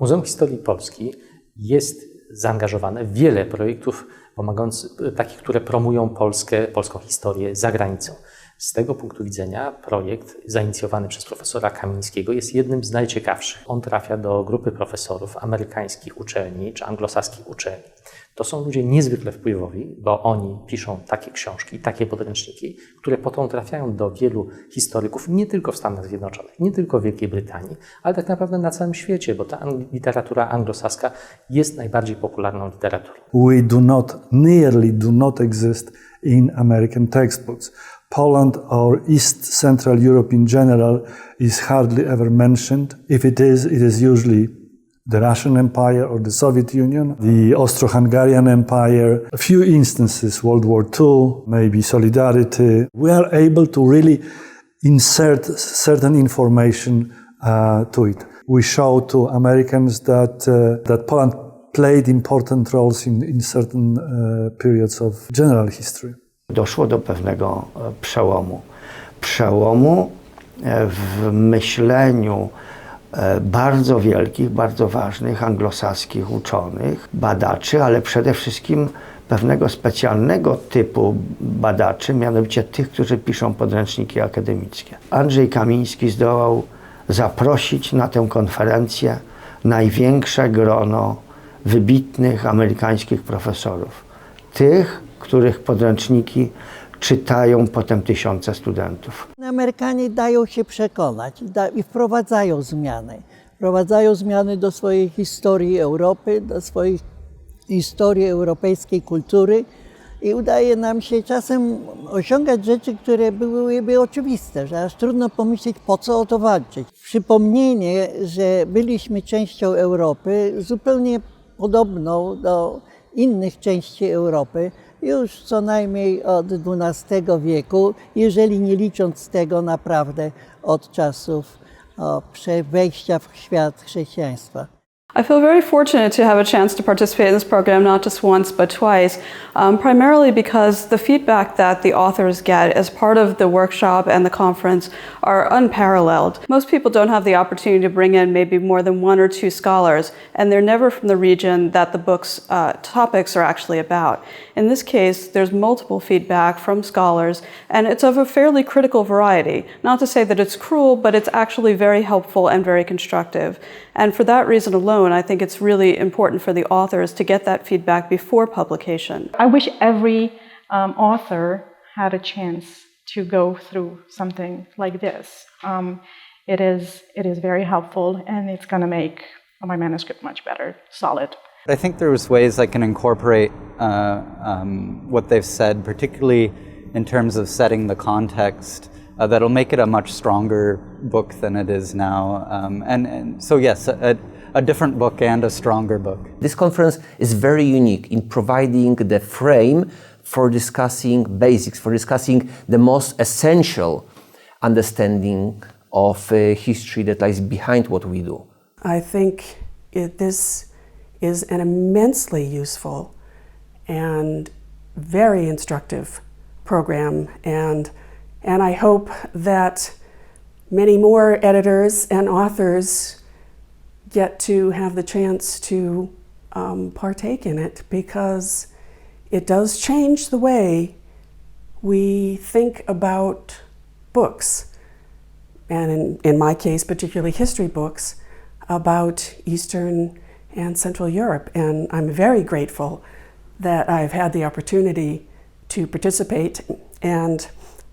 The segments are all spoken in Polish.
Muzeum Historii Polski jest zaangażowane w wiele projektów pomagających, takich, które promują Polskę, polską historię za granicą. Z tego punktu widzenia projekt zainicjowany przez profesora Kamińskiego jest jednym z najciekawszych. On trafia do grupy profesorów amerykańskich uczelni czy anglosaskich uczelni. To są ludzie niezwykle wpływowi, bo oni piszą takie książki, takie podręczniki, które potem trafiają do wielu historyków, nie tylko w Stanach Zjednoczonych, nie tylko w Wielkiej Brytanii, ale tak naprawdę na całym świecie, bo ta literatura anglosaska jest najbardziej popularną literaturą. We do not, nearly do not exist in American textbooks. Poland or East Central Europe in general is hardly ever mentioned. If it is, it is usually the Russian Empire or the Soviet Union, the Austro-Hungarian Empire, a few instances, World War II, maybe Solidarity. We are able to really insert certain information uh, to it. We show to Americans that, uh, that Poland played important roles in, in certain uh, periods of general history. doszło do pewnego przełomu. Przełomu w myśleniu bardzo wielkich, bardzo ważnych anglosaskich uczonych, badaczy, ale przede wszystkim pewnego specjalnego typu badaczy, mianowicie tych, którzy piszą podręczniki akademickie. Andrzej Kamiński zdołał zaprosić na tę konferencję największe grono wybitnych amerykańskich profesorów. Tych, których podręczniki czytają potem tysiące studentów. Amerykanie dają się przekonać da, i wprowadzają zmiany. Wprowadzają zmiany do swojej historii Europy, do swojej historii europejskiej kultury i udaje nam się czasem osiągać rzeczy, które byłyby oczywiste, że aż trudno pomyśleć, po co o to walczyć. Przypomnienie, że byliśmy częścią Europy, zupełnie podobną do innych części Europy, już co najmniej od XII wieku, jeżeli nie licząc tego naprawdę od czasów o, wejścia w świat chrześcijaństwa. I feel very fortunate to have a chance to participate in this program not just once but twice, um, primarily because the feedback that the authors get as part of the workshop and the conference are unparalleled. Most people don't have the opportunity to bring in maybe more than one or two scholars, and they're never from the region that the book's uh, topics are actually about. In this case, there's multiple feedback from scholars, and it's of a fairly critical variety. Not to say that it's cruel, but it's actually very helpful and very constructive. And for that reason alone, I think it's really important for the authors to get that feedback before publication. I wish every um, author had a chance to go through something like this. Um, it is it is very helpful, and it's going to make my manuscript much better, solid. I think there's ways I can incorporate uh, um, what they've said, particularly in terms of setting the context, uh, that'll make it a much stronger book than it is now. Um, and, and, so, yes, a, a, different book and a stronger book. This conference is very unique in providing the frame for discussing basics, for discussing the most essential understanding of uh, history that lies behind what we do. I think it, this is an immensely useful and very instructive program and and I hope that many more editors and authors get to have the chance to um, partake in it because it does change the way we think about books, and in, in my case, particularly history books, about Eastern and Central Europe. And I'm very grateful that I've had the opportunity to participate, and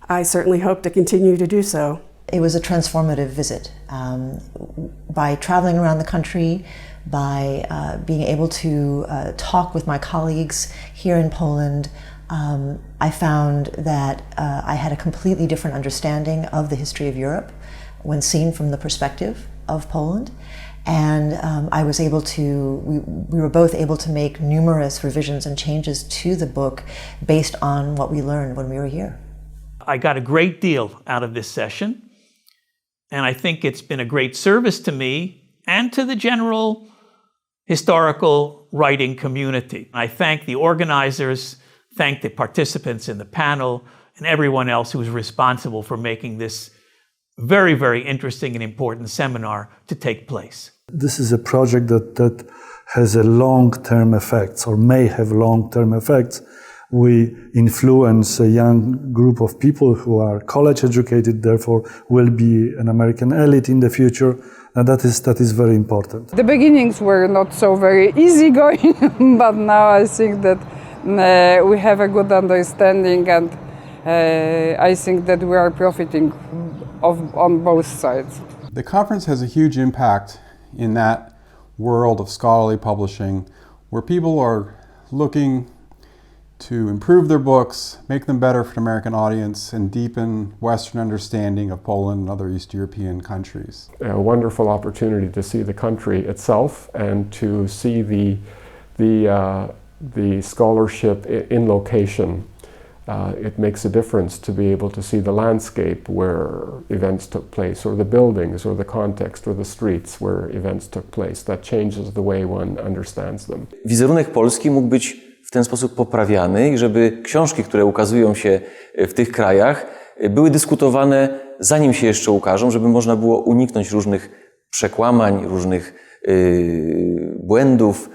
I certainly hope to continue to do so. It was a transformative visit. Um, by traveling around the country, by uh, being able to uh, talk with my colleagues here in Poland, um, I found that uh, I had a completely different understanding of the history of Europe when seen from the perspective of Poland. And um, I was able to, we, we were both able to make numerous revisions and changes to the book based on what we learned when we were here. I got a great deal out of this session, and I think it's been a great service to me and to the general historical writing community. I thank the organizers, thank the participants in the panel, and everyone else who was responsible for making this very, very interesting and important seminar to take place. This is a project that, that has a long-term effects or may have long-term effects. We influence a young group of people who are college educated, therefore will be an American elite in the future. And that is, that is very important. The beginnings were not so very easy going, but now I think that uh, we have a good understanding and uh, I think that we are profiting of, on both sides. The conference has a huge impact in that world of scholarly publishing where people are looking to improve their books, make them better for an American audience, and deepen Western understanding of Poland and other East European countries. A wonderful opportunity to see the country itself and to see the, the, uh, the scholarship in location. Uh, it makes a difference to be able to see the landscape where events took place, or the buildings, or the context, or the streets where events took place. That changes the way one understands them. Wizerunek Polski mógł być w ten sposób poprawiany i żeby książki, które ukazują się w tych krajach, były dyskutowane zanim się jeszcze ukażą, żeby można było uniknąć różnych przekłamań, różnych yy, błędów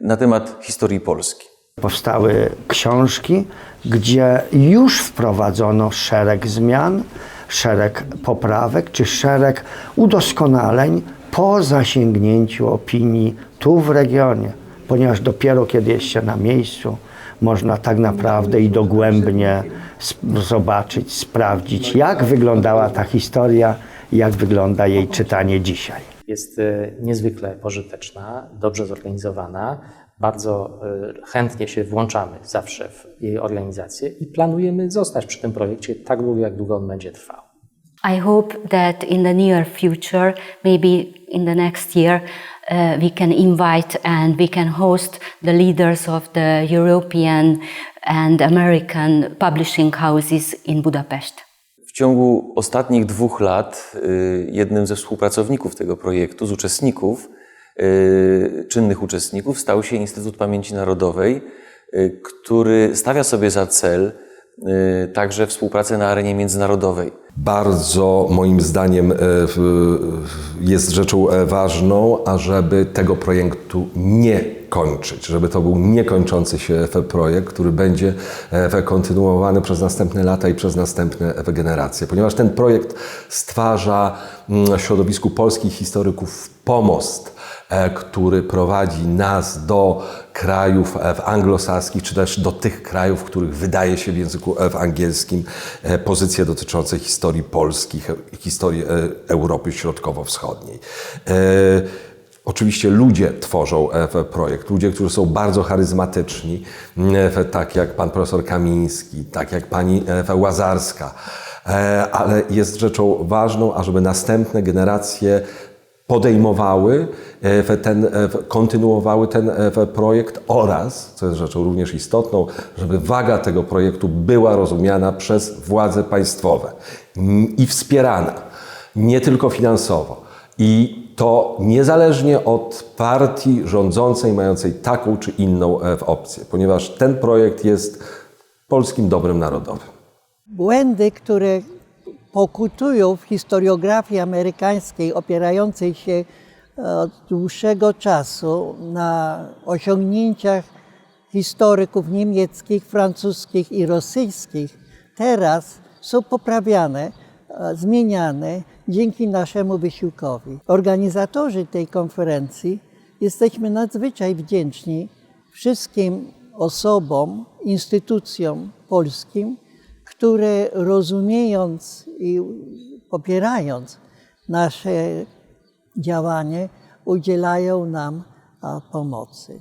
na temat historii Polski. Powstały książki, gdzie już wprowadzono szereg zmian, szereg poprawek czy szereg udoskonaleń po zasięgnięciu opinii tu w regionie, ponieważ dopiero kiedy jest się na miejscu, można tak naprawdę i dogłębnie zobaczyć, sprawdzić, jak wyglądała ta historia, jak wygląda jej czytanie dzisiaj. Jest e, niezwykle pożyteczna, dobrze zorganizowana. Bardzo e, chętnie się włączamy zawsze w jej organizację i planujemy zostać przy tym projekcie tak długo, jak długo on będzie trwał. I hope that in the near future, maybe in the next year, uh, we can invite and we can host the leaders of the European and American publishing houses in Budapest. W ciągu ostatnich dwóch lat y, jednym ze współpracowników tego projektu, z uczestników, y, czynnych uczestników, stał się Instytut Pamięci Narodowej, y, który stawia sobie za cel także współpracę na arenie międzynarodowej. Bardzo moim zdaniem e, w- jest rzeczą e, ważną, ażeby tego projektu nie kończyć, żeby to był niekończący się projekt, który będzie e, kontynuowany przez następne lata i przez następne generacje, ponieważ ten projekt stwarza mm, środowisku polskich historyków pomost, który prowadzi nas do krajów e, anglosaskich, czy też do tych krajów, w których wydaje się w języku e, w angielskim e, pozycje dotyczące historii polskich, e, historii e, Europy Środkowo-Wschodniej. E, Oczywiście ludzie tworzą e, projekt, ludzie, którzy są bardzo charyzmatyczni, e, tak jak pan profesor Kamiński, tak jak pani e, Łazarska, E, ale jest rzeczą ważną, ażeby następne generacje podejmowały e, ten, e, kontynuowały ten e, projekt oraz, co jest rzeczą również istotną, żeby waga tego projektu była rozumiana przez władze państwowe i wspierana, nie tylko finansowo. I to niezależnie od partii rządzącej, mającej taką czy inną opcję, ponieważ ten projekt jest polskim dobrem narodowym. Błędy, które pokutują w historiografii amerykańskiej, opierającej się e, od dłuższego czasu na osiągnięciach historyków niemieckich, francuskich i rosyjskich, teraz są poprawiane, e, zmieniane dzięki naszemu wysiłkowi. Organizatorzy tej konferencji jesteśmy nadzwyczaj wdzięczni wszystkim osobom, instytucjom polskim, które rozumiejąc i popierając nasze działanie, udzielają nam pomocy.